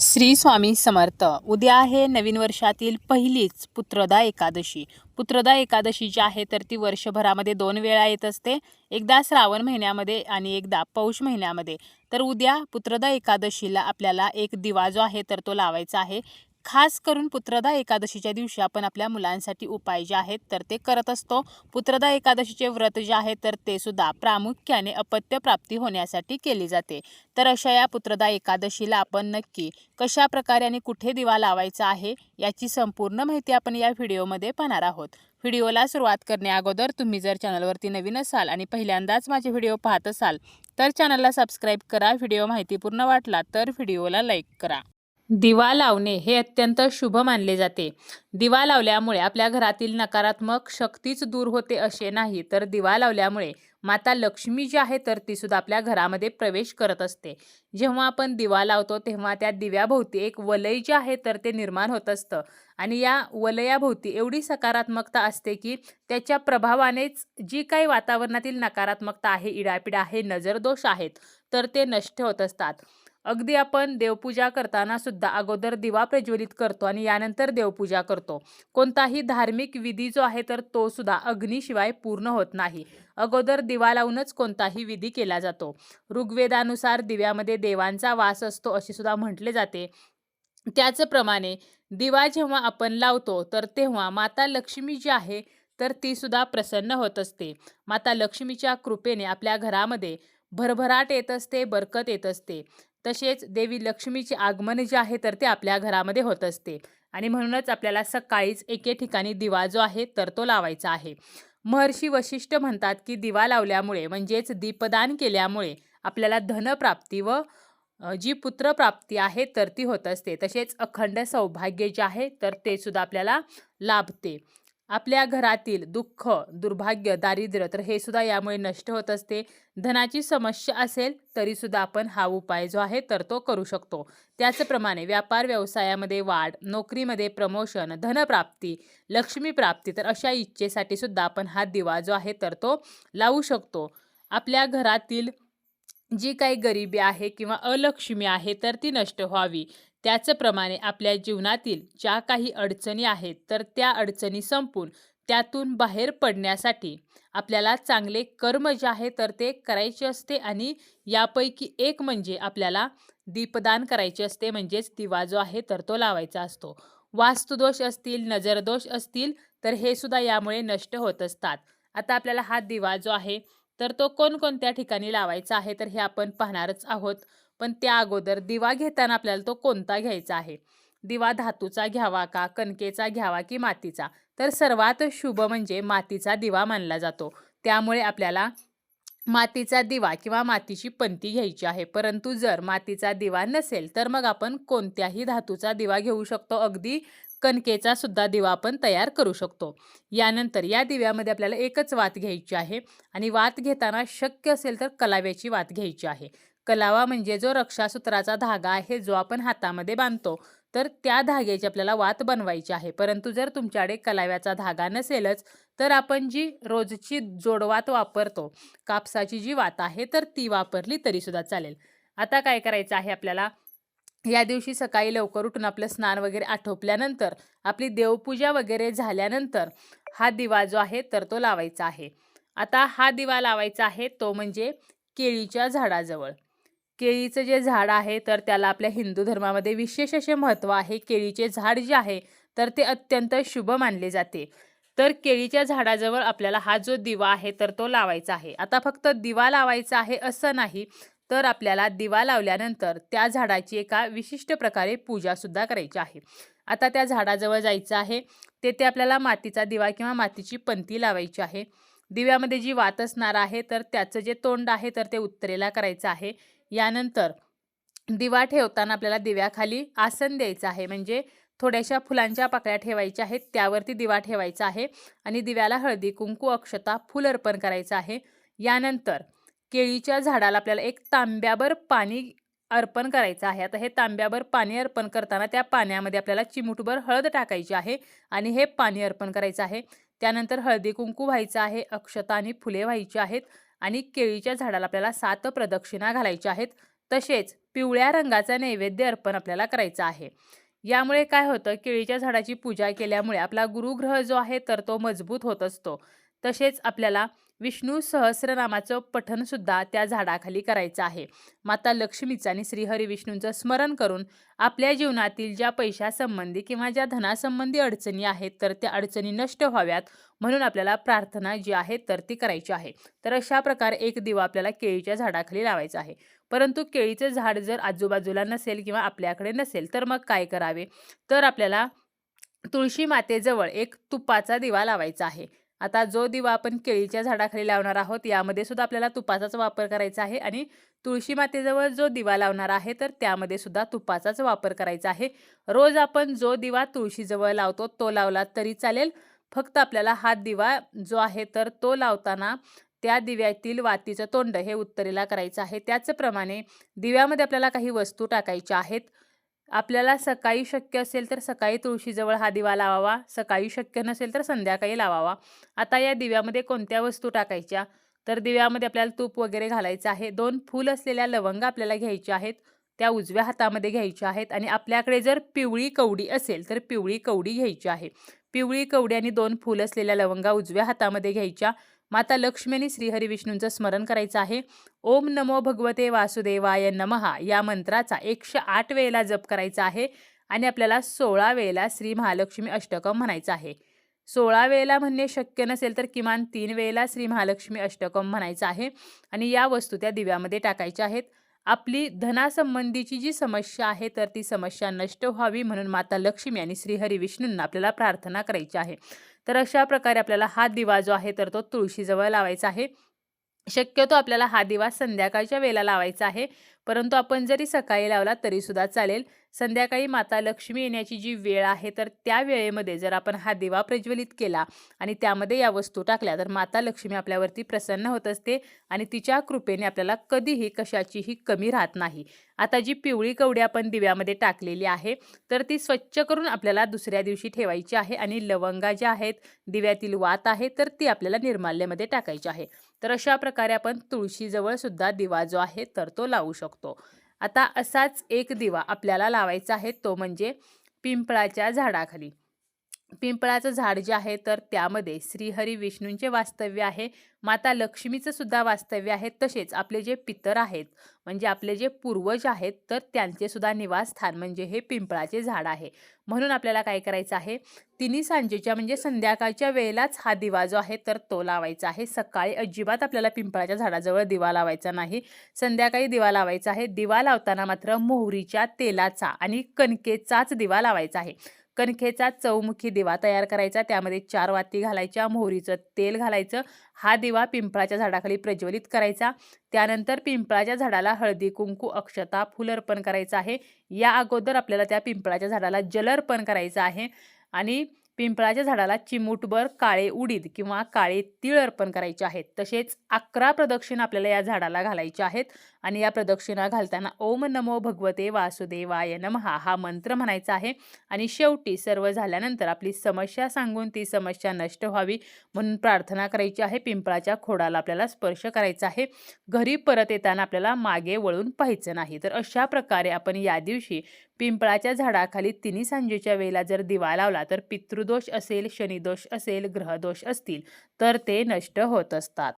श्री स्वामी समर्थ. उद्या आहे नवीन वर्षातील पहिलीच पुत्रदा एकादशी. पुत्रदा एकादशी जी आहे तर ती वर्षभरामध्ये दोन वेळा येत असते. एकदा श्रावण महिन्यामध्ये आणि एकदा पौष महिन्यामध्ये. तर उद्या पुत्रदा एकादशीला आपल्याला एक दिवा जो आहे तर तो लावायचा आहे. खास करून पुत्रदा एकादशीच्या दिवशी आपण आपल्या मुलांसाठी उपाय जे आहेत तर ते करत असतो. पुत्रदा एकादशीचे व्रत जे आहे तर ते सुद्धा प्रामुख्याने अपत्य प्राप्ती होण्यासाठी केली जाते. तर अशा या पुत्रदा एकादशीला आपण नक्की कशा प्रकारे आणि कुठे दिवा लावायचा आहे याची संपूर्ण माहिती आपण या व्हिडिओमध्ये पाहणार आहोत. व्हिडिओला सुरुवात करण्याअगोदर तुम्ही जर चॅनलवरती नवीन असाल आणि पहिल्यांदाच माझे व्हिडिओ पाहत असाल तर चॅनलला सबस्क्राईब करा. व्हिडिओ माहितीपूर्ण वाटला तर व्हिडिओला लाईक करा. दिवा लावणे हे अत्यंत शुभ मानले जाते. दिवा लावल्यामुळे आपल्या घरातील नकारात्मक शक्तीच दूर होते असे नाही तर दिवा लावल्यामुळे माता लक्ष्मी जी आहे तर ती सुद्धा आपल्या घरामध्ये प्रवेश करत असते. जेव्हा आपण दिवा लावतो तेव्हा त्या दिव्याभोवती एक वलय जे आहे तर ते निर्माण होत असतं. आणि या वलयाभोवती एवढी सकारात्मकता असते की त्याच्या प्रभावानेच जी काही वातावरणातील नकारात्मकता आहे इडापिडा आहे नजरदोष आहेत तर ते नष्ट होत असतात. अगदी आपण देवपूजा करताना सुद्धा अगोदर दिवा प्रज्वलित करतो आणि यानंतर देवपूजा करतो. कोणताही धार्मिक विधी जो आहे तर तो सुद्धा अग्नीशिवाय पूर्ण होत नाही. अगोदर दिवा लावूनच कोणताही विधी केला जातो. ऋग्वेदानुसार दिव्यामध्ये देवांचा वास असतो असे सुद्धा म्हटले जाते. त्याचप्रमाणे दिवा जेव्हा आपण लावतो तर तेव्हा माता लक्ष्मी जी आहे तर ती सुद्धा प्रसन्न होत असते. माता लक्ष्मीच्या कृपेने आपल्या घरामध्ये भरभराट येत असते बरकत येत असते. तसेच देवी लक्ष्मीचे आगमन जे आहे तर ते आपल्या घरामध्ये होत असते. आणि म्हणूनच आपल्याला सकाळीच एके ठिकाणी दिवा जो आहे तर तो लावायचा आहे. महर्षी वशिष्ठ म्हणतात की दिवा लावल्यामुळे म्हणजेच दीपदान केल्यामुळे आपल्याला धनप्राप्ती व जी पुत्रप्राप्ती आहे तर ती होत असते. तसेच अखंड सौभाग्य जे आहे तर ते सुद्धा आपल्याला लाभते. आपल्या घरातील दुःख दुर्भाग्य दारिद्र्य तर हे सुद्धा यामुळे नष्ट होत असते. धनाची समस्या असेल तरी सुद्धा आपण हा उपाय जो आहे तर तो करू शकतो. त्याचप्रमाणे व्यापार व्यवसायामध्ये वाढ नोकरीमध्ये प्रमोशन धनप्राप्ती लक्ष्मी प्राप्ती तर अशा इच्छेसाठी सुद्धा आपण हा दिवा जो आहे तर तो लावू शकतो. आपल्या घरातील जी काही गरिबी आहे किंवा अलक्ष्मी आहे तर ती नष्ट व्हावी. त्याचप्रमाणे आपल्या जीवनातील ज्या काही अडचणी आहेत तर त्या अडचणी संपून त्यातून बाहेर पडण्यासाठी आपल्याला चांगले कर्म जे आहे तर ते करायचे असते आणि यापैकी एक म्हणजे आपल्याला दीपदान करायचे असते म्हणजेच दिवा जो आहे तर तो लावायचा असतो. वास्तुदोष असतील नजरदोष असतील तर हे सुद्धा यामुळे नष्ट होत असतात. आता आपल्याला हा दिवा जो आहे तर तो कोणकोणत्या ठिकाणी लावायचा आहे तर हे आपण पाहणारच आहोत. पण त्या अगोदर दिवा घेताना आपल्याला तो कोणता घ्यायचा आहे? दिवा धातूचा घ्यावा का कणकेचा घ्यावा की मातीचा? तर सर्वात शुभ म्हणजे मातीचा दिवा मानला जातो. त्यामुळे आपल्याला मातीचा दिवा किंवा मातीची पंती घ्यायची आहे. परंतु जर मातीचा दिवा नसेल तर मग आपण कोणत्याही धातूचा दिवा घेऊ शकतो. अगदी कणकेचा सुद्धा दिवा आपण तयार करू शकतो. यानंतर या दिव्यामध्ये आपल्याला एकच वात घ्यायची आहे आणि वात घेताना शक्य असेल तर कलाव्याची वात घ्यायची आहे. कलावा म्हणजे जो रक्षासूत्राचा धागा आहे जो आपण हातामध्ये बांधतो तर त्या धाग्याची आपल्याला वात बनवायची आहे. परंतु जर तुमच्याकडे कलाव्याचा धागा नसेलच तर आपण जी रोजची जोडवात वापरतो कापसाची जी वात आहे तर ती वापरली तरीसुद्धा चालेल. आता काय करायचं आहे आपल्याला? या दिवशी सकाळी लवकर उठून आपलं स्नान वगैरे आटोपल्यानंतर आपली देवपूजा वगैरे झाल्यानंतर हा दिवा जो आहे तर तो लावायचा आहे. आता हा दिवा लावायचा आहे तो म्हणजे केळीच्या झाडाजवळ. केळीचं जे झाड आहे तर त्याला आपल्या हिंदू धर्मामध्ये विशेष असे महत्त्व आहे. केळीचे झाड जे आहे तर ते अत्यंत शुभ मानले जाते. तर केळीच्या झाडाजवळ आपल्याला हा जो दिवा आहे तर तो लावायचा आहे. आता फक्त दिवा लावायचा आहे असं नाही तर आपल्याला दिवा लावल्यानंतर त्या झाडाची एका विशिष्ट प्रकारे पूजासुद्धा करायची आहे. आता त्या झाडाजवळ जायचं आहे तेथे आपल्याला मातीचा दिवा किंवा मातीची पंती लावायची आहे. दिव्यामध्ये जी वात असणार आहे तर त्याचं जे तोंड आहे तर ते उत्तरेला करायचं आहे. यानंतर दिवा ठेवताना आपल्याला दिव्याखाली आसन द्यायचं आहे. म्हणजे थोड्याशा फुलांच्या पाकळ्या ठेवायच्या आहेत त्यावरती दिवा ठेवायचा आहे आणि दिव्याला हळदी कुंकू अक्षता फुल अर्पण करायचं आहे. यानंतर केळीच्या झाडाला आपल्याला एक तांब्याभर पाणी अर्पण करायचं आहे. आता हे तांब्यावर पाणी अर्पण करताना त्या पाण्यामध्ये आपल्याला चिमुटभर हळद टाकायची आहे आणि हे पाणी अर्पण करायचं आहे. त्यानंतर हळदी कुंकू व्हायचं आहे अक्षता आणि फुले व्हायची आहेत आणि केळीच्या झाडाला आपल्याला सात प्रदक्षिणा घालायच्या आहेत. तसेच पिवळ्या रंगाचा नैवेद्य अर्पण आपल्याला करायचा आहे. यामुळे काय होतं केळीच्या झाडाची पूजा केल्यामुळे आपला गुरुग्रह जो आहे तर तो मजबूत होत असतो. तसेच आपल्याला विष्णू सहस्रनामाचं पठणसुद्धा त्या झाडाखाली करायचं आहे. माता लक्ष्मीचं आणि श्रीहरी विष्णूंचं स्मरण करून आपल्या जीवनातील ज्या पैशासंबंधी किंवा ज्या धनासंबंधी अडचणी आहेत तर त्या अडचणी नष्ट व्हाव्यात म्हणून आपल्याला प्रार्थना जी आहे तर ती करायची आहे. तर अशा प्रकारे एक दिवा आपल्याला केळीच्या झाडाखाली लावायचा आहे. परंतु केळीचं झाड जर आजूबाजूला नसेल किंवा आपल्याकडे नसेल तर मग काय करावे? तर आपल्याला तुळशी मातेजवळ एक तुपाचा दिवा लावायचा आहे. आता जो दिवा आपण केळीच्या झाडाखाली लावणार आहोत यामध्ये सुद्धा आपल्याला तुपाचाच वापर करायचा आहे आणि तुळशी मातेजवळ जो दिवा लावणार आहे तर त्यामध्ये सुद्धा तुपाचाच वापर करायचा आहे. रोज आपण जो दिवा तुळशीजवळ लावतो तो लावला तरी चालेल. फक्त आपल्याला हा दिवा जो आहे तर तो लावताना त्या दिव्यातील वातीचं तोंड हे उत्तरेला करायचं आहे. त्याचप्रमाणे दिव्यामध्ये आपल्याला काही वस्तू टाकायच्या आहेत. आपल्याला सकाळी शक्य असेल तर सकाळी तुळशीजवळ हा दिवा लावावा सकाळी शक्य नसेल तर संध्याकाळी लावावा. आता या दिव्यामध्ये कोणत्या वस्तू टाकायच्या? तर दिव्यामध्ये आपल्याला तूप वगैरे घालायचं आहे. दोन फूल असलेल्या लवंग आपल्याला घ्यायच्या आहेत. त्या उजव्या हातामध्ये घ्यायच्या आहेत आणि आपल्याकडे जर पिवळी कवडी असेल तर पिवळी कवडी घ्यायची आहे. पिवळी कवडी आणि दोन फूल असलेल्या लवंगा उजव्या हातामध्ये घ्यायच्या. माता लक्ष्मी आणि श्रीहरी विष्णूंचं स्मरण करायचं आहे. ओम नमो भगवते वासुदेवाय नमहा या मंत्राचा एकशे आठ वेळेला जप करायचा आहे आणि आपल्याला सोळा वेळेला श्री महालक्ष्मी अष्टकम म्हणायचं आहे. सोळा वेळेला म्हणणे शक्य नसेल तर किमान तीन वेळेला श्री महालक्ष्मी अष्टकम म्हणायचं आहे आणि या वस्तू त्या दिव्यामध्ये टाकायच्या आहेत. आपली धनासंबंधीची जी समस्या आहे तर ती समस्या नष्ट व्हावी म्हणून माता लक्ष्मी आणि श्रीहरी विष्णूंना आपल्याला प्रार्थना करायची आहे. तर अशा प्रकारे आपल्याला हा दिवा जो आहे तर तो तुळशीजवळ लावायचा आहे. शक्यतो आपल्याला हा दिवा संध्याकाळच्या वेळेला लावायचा आहे. परंतु आपण जरी सकाळी लावला तरीसुद्धा चालेल. संध्याकाळी माता लक्ष्मी येण्याची जी वेळ आहे तर त्या वेळेमध्ये जर आपण हा दिवा प्रज्वलित केला आणि त्यामध्ये या वस्तू टाकल्या तर माता लक्ष्मी आपल्यावरती प्रसन्न होत असते आणि तिच्या कृपेने आपल्याला कधीही कशाचीही कमी राहत नाही. आता जी पिवळी कवडी आपण दिव्यामध्ये टाकलेली आहे तर ती स्वच्छ करून आपल्याला दुसऱ्या दिवशी ठेवायची आहे आणि लवंगा ज्या आहेत दिव्यातील वात आहे तर ती आपल्याला निर्माल्यमध्ये टाकायची आहे. तर अशा प्रकारे आपण तुळशीजवळ सुद्धा दिवा जो आहे तर तो लावू शकतो. आता असाच एक दिवा आपल्याला लावायचा आहे तो म्हणजे पिंपळाच्या झाडाखाली. पिंपळाचं झाड जे आहे तर त्यामध्ये श्रीहरी विष्णूंचे वास्तव्य आहे माता लक्ष्मीचं सुद्धा वास्तव्य आहे तसेच आपले जे पितर आहेत म्हणजे आपले जे पूर्वज आहेत तर त्यांचे सुद्धा निवासस्थान म्हणजे हे पिंपळाचे झाड आहे. म्हणून आपल्याला काय करायचं आहे तिन्ही सांजेच्या म्हणजे संध्याकाळच्या वेळेलाच हा दिवा जो आहे तर तो लावायचा आहे. सकाळी अजिबात आपल्याला पिंपळाच्या झाडाजवळ दिवा लावायचा नाही. संध्याकाळी दिवा लावायचा आहे. दिवा लावताना मात्र मोहरीच्या तेलाचा आणि कणकेचाच दिवा लावायचा आहे. कणखेचा चौमुखी दिवा तयार करायचा. त्यामध्ये चार वाती घालायच्या मोहरीचं तेल घालायचं. हा दिवा पिंपळाच्या झाडाखाली प्रज्वलित करायचा. त्यानंतर पिंपळाच्या झाडाला हळदी कुंकू अक्षता फुल अर्पण करायचं आहे. या अगोदर आपल्याला त्या पिंपळाच्या झाडाला जल अर्पण करायचं आहे आणि पिंपळाच्या झाडाला चिमूटभर काळे उडीद किंवा काळे तीळ अर्पण करायचे आहेत. तसेच अकरा प्रदक्षिणा आपल्याला या झाडाला घालायच्या आहेत. आणि या प्रदक्षिणा घालताना ओम नमो भगवते वासुदेवाय नमहा हा मंत्र म्हणायचा आहे. आणि शेवटी सर्व झाल्यानंतर आपली समस्या सांगून ती समस्या नष्ट व्हावी म्हणून प्रार्थना करायची आहे. पिंपळाच्या खोडाला आपल्याला स्पर्श करायचा आहे. घरी परत येताना आपल्याला मागे वळून पाहायचं नाही. तर अशा प्रकारे आपण या दिवशी पिंपळाच्या झाडाखाली तिन्ही सांजेच्या वेळेला जर दिवा लावला तर पितृदोष असेल शनिदोष असेल ग्रहदोष असतील तर ते नष्ट होत असतात.